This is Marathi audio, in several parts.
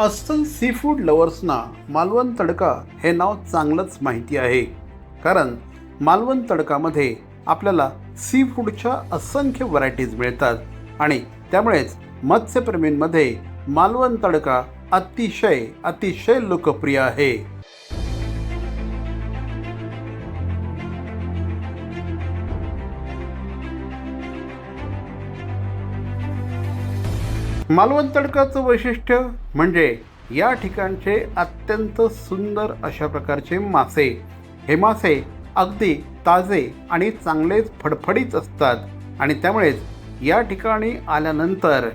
अस्सल सी फूड लवर्सना मालवण तडका हे नाव चांगलंच माहिती आहे. कारण मालवण तडकामध्ये आपल्याला सी फूडच्या असंख्य व्हरायटीज मिळतात आणि त्यामुळेच मत्स्यप्रेमींमध्ये मालवण तडका अतिशय अतिशय लोकप्रिय आहे. मालवण तडकाचं वैशिष्ट्य म्हणजे या ठिकाणचे अत्यंत सुंदर अशा प्रकारचे मासे. हे मासे अगदी ताजे आणि चांगलेच फडफडीत असतात आणि त्यामुळेच या ठिकाणी आल्यानंतर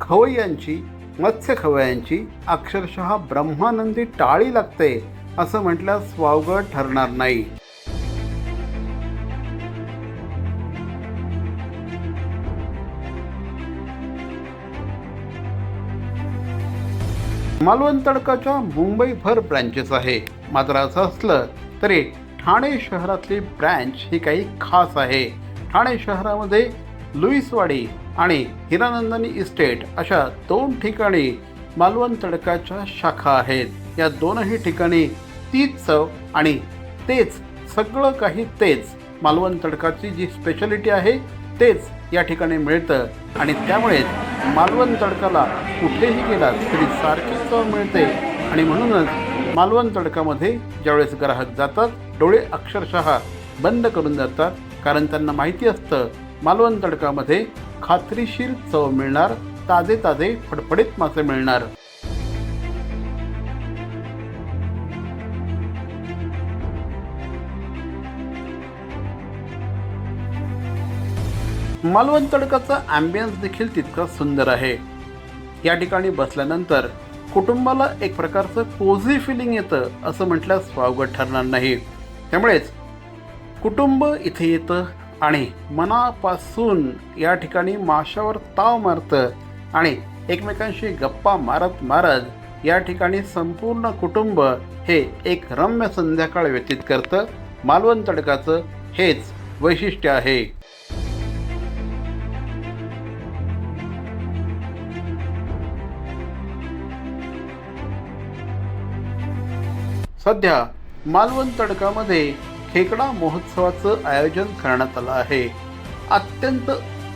खवय्यांची मत्स्य खवय्यांची अक्षरशः ब्रह्मानंदी टाळी लागते असं म्हटल्यास वावगं ठरणार नाही. मालवण तडकाच्या मुंबईभर ब्रँचेस आहे. मात्र असं असलं तरी ठाणे शहरातली ब्रँच ही काही खास आहे. ठाणे शहरामध्ये लुईसवाडी आणि हिरानंदानी इस्टेट अशा दोन ठिकाणी मालवण तडकाच्या शाखा आहेत. या दोनही ठिकाणी तीच चव आणि तेच सगळं काही तेच मालवण तडकाची जी स्पेशालिटी आहे तेच या ठिकाणी मिळतं. आणि त्यामुळेच मालवण तडकाला कुठेही गेलात तरी सारखी चव मिळते. आणि म्हणूनच मालवण तडकामध्ये ज्यावेळेस ग्राहक जातात डोळे अक्षरशः बंद करून जातात. कारण त्यांना माहिती असतं मालवण तडकामध्ये खात्रीशीर चव मिळणार ताजे ताजे फडफडीत मासे मिळणार. मालवण तडकाचा ॲम्बियन्स देखील तितका सुंदर आहे. या ठिकाणी बसल्यानंतर कुटुंबाला एक प्रकारचं कोझी फिलिंग येतं असं म्हटल्यास वावगं ठरणार नाही. त्यामुळेच कुटुंब इथे येतं आणि मनापासून या ठिकाणी माशावर ताव मारतं आणि एकमेकांशी गप्पा मारत मारत या ठिकाणी संपूर्ण कुटुंब हे एक रम्य संध्याकाळ व्यतीत करतं. मालवण तडकाचं हेच वैशिष्ट्य आहे. सध्या मालवण तडकामध्ये खेकडा महोत्सवाचं आयोजन करण्यात आलं आहे. अत्यंत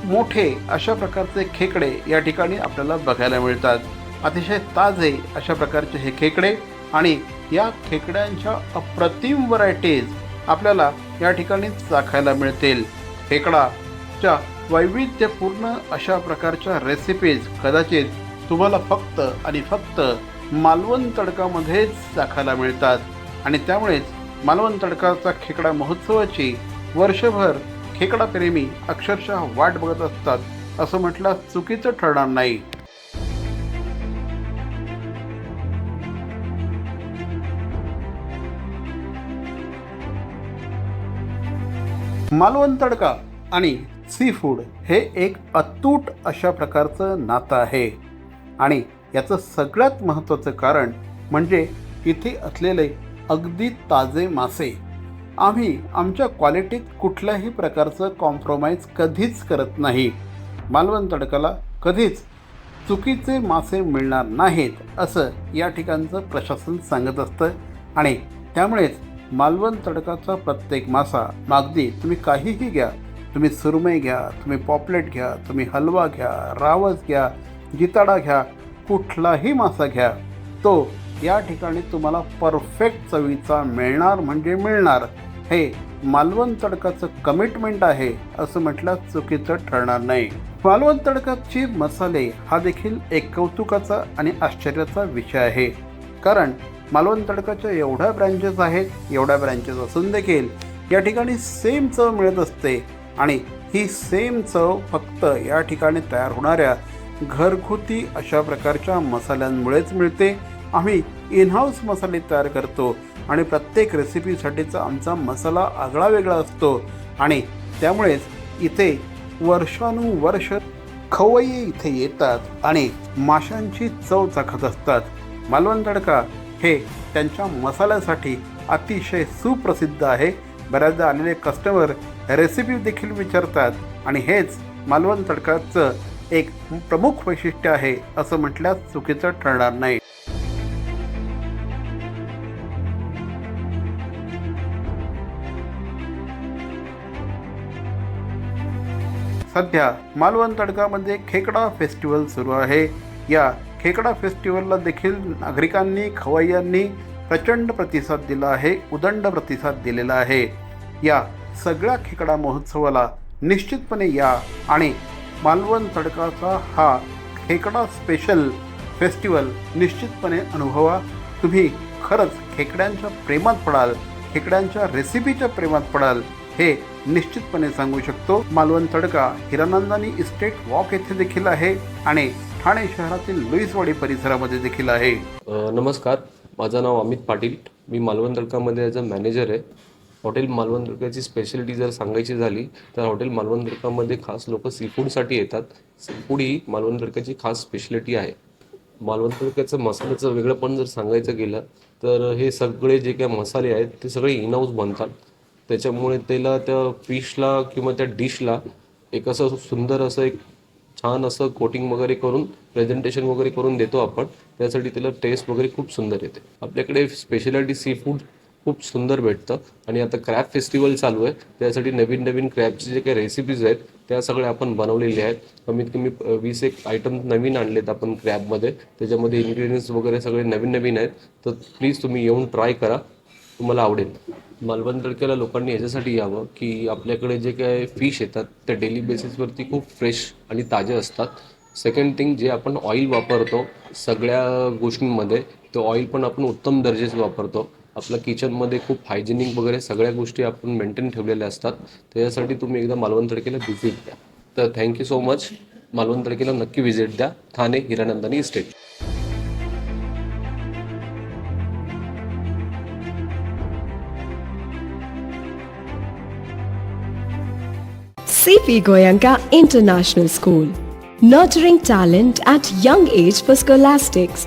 मोठे अशा प्रकारचे खेकडे या ठिकाणी आपल्याला बघायला मिळतात. अतिशय ताजे अशा प्रकारचे हे खेकडे आणि या खेकड्यांच्या अप्रतिम व्हरायटीज आपल्याला या ठिकाणी चाखायला मिळतील. खेकडाच्या वैविध्यपूर्ण अशा प्रकारच्या रेसिपीज कदाचित तुम्हाला फक्त आणि फक्त मालवण तडकामध्येच चाखायला मिळतात. आणि त्यामुळेच मालवण तडकाचा खेकडा महोत्सवाची वर्षभर खेकडाप्रेमी अक्षरशः वाट बघत असतात असं म्हटलं चुकीचं ठरणार नाही. मालवण तडका आणि सी फूड हे एक अतूट अशा प्रकारचं नातं आहे. आणि याचं सगळ्यात महत्त्वाचं कारण म्हणजे इथे असलेले अगदी ताजे मासे. आम्ही आमच्या क्वालिटीत कुठल्याही प्रकारचं कॉम्प्रोमाइज कधीच करत नाही. मालवण तडकाला कधीच चुकीचे मासे मिळणार नाहीत असं या ठिकाणचं प्रशासन सांगत असतं. आणि त्यामुळेच मालवण तडकाचा प्रत्येक मासा मागदी तुम्ही काहीही घ्या. तुम्ही सुरमई घ्या तुम्ही पॉपलेट घ्या तुम्ही हलवा घ्या रावस घ्या जिताडा घ्या कुठलाही मासा घ्या तो या ठिकाणी तुम्हाला परफेक्ट चवीचा मिळणार म्हणजे मिळणार. हे मालवण तडकाचं कमिटमेंट आहे असं म्हटलं चुकीचं ठरणार नाही. मालवण तडकाचे मसाले हा देखील एक कौतुकाचा आणि आश्चर्याचा विषय आहे. कारण मालवण तडकाच्या एवढ्या ब्रँचेस आहेत एवढ्या ब्रँचेस असून देखील या ठिकाणी सेम चव मिळत असते. आणि ही सेम चव फक्त या ठिकाणी तयार होणाऱ्या घरगुती अशा प्रकारच्या मसाल्यांमुळेच मिळते. आम्ही इनहाऊस मसाले तयार करतो आणि प्रत्येक रेसिपीसाठीचा आमचा मसाला आगळा वेगळा असतो. आणि त्यामुळेच इथे वर्षानुवर्ष खवय्ये इथे येतात आणि माशांची चव चाखत असतात. मालवण तडका हे त्यांच्या मसाल्यासाठी अतिशय सुप्रसिद्ध आहे. बऱ्याचदा आलेले कस्टमर रेसिपी देखील विचारतात आणि हेच मालवण तडकाचं एक प्रमुख वैशिष्ट्य आहे असं म्हटल्यास चुकीचं ठरणार नाही. सध्या मालवण तडकामध्ये खेकडा फेस्टिवल सुरू आहे. या खेकडा फेस्टिवलला देखील नागरिकांनी खवय्यांनी प्रचंड प्रतिसाद दिला आहे उदंड प्रतिसाद दिलेला आहे. या सगळ्या खेकडा महोत्सवाला निश्चितपणे या आणि मालवण तडकाचा हा खेकडा स्पेशल फेस्टिवल निश्चितपणे अनुभवा. तुम्ही खरंच खेकड्यांच्या प्रेमात पडाल खेकड्यांच्या रेसिपीच्या प्रेमात पडाल हे निश्चितपणे सांगू शकतो. मालवण तडका हिरानंदानी इस्टेट वॉक येथे देखील आहे आणि ठाणे शहरातील लुईसवाडी परिसरामध्ये देखील आहे. नमस्कार. माझं नाव अमित पाटील. मी मालवण तडकामध्ये ॲज अ मॅनेजर आहे. हॉटेल मालवण स्पेशालिटी जर सांगायची झाली तर हॉटेल मालवणदुर्गामध्ये खास लोक सीफूडसाठी येतात. सीफूड ही मालवण खास स्पेशालिटी आहे. मालवण मसाल्याचं वेगळं पण जर सांगायचं गेलं तर हे सगळे जे काही मसाले आहेत ते सगळे इनहाऊस बनतात. त्याच्यामुळे त्याला त्या फिशला किंवा त्या डिशला एक असं सुंदर असं एक छान असं कोटिंग वगैरे करून प्रेझेंटेशन वगैरे करून देतो आपण. त्यासाठी त्याला टेस्ट वगैरे खूप सुंदर येते. आपल्याकडे स्पेशालिटी सी फूड खूप सुंदर भेटतं. आणि आता क्रॅब फेस्टिवल चालू आहे. त्यासाठी नवीन नवीन क्रॅबचे जे काही रेसिपीज आहेत त्या सगळ्या आपण बनवलेल्या आहेत. कमीत कमी वीस एक आयटम नवीन आणलेत आपण क्रॅबमध्ये त्याच्यामध्ये इन्ग्रेडियंट्स वगैरे सगळे नवीन नवीन आहेत. तर प्लीज तुम्ही येऊन ट्राय करा. तुम्हाला आवडेल. मालवण तडक्याला लोकांनी याच्यासाठी यावं की आपल्याकडे जे काय फिश येतात त्या डेली बेसिसवरती खूप फ्रेश आणि ताजे असतात. सेकंड थिंग जे आपण ऑइल वापरतो सगळ्या गोष्टींमध्ये ते ऑइल पण आपण उत्तम दर्जेचं वापरतो. आपल्या किचनमध्ये खूप हायजेनिक वगैरे सगळ्या गोष्टी आपण मेंटेन ठेवलेल्या असतात. त्याच्यासाठी तुम्ही एकदा मालवण तडकेला व्हिजिट द्या. तर thank you so much Malvan तडकेला नक्की व्हिजिट द्या. Thane Hiranandani estate CP Goyanka International School, nurturing talent at young age for scholastics,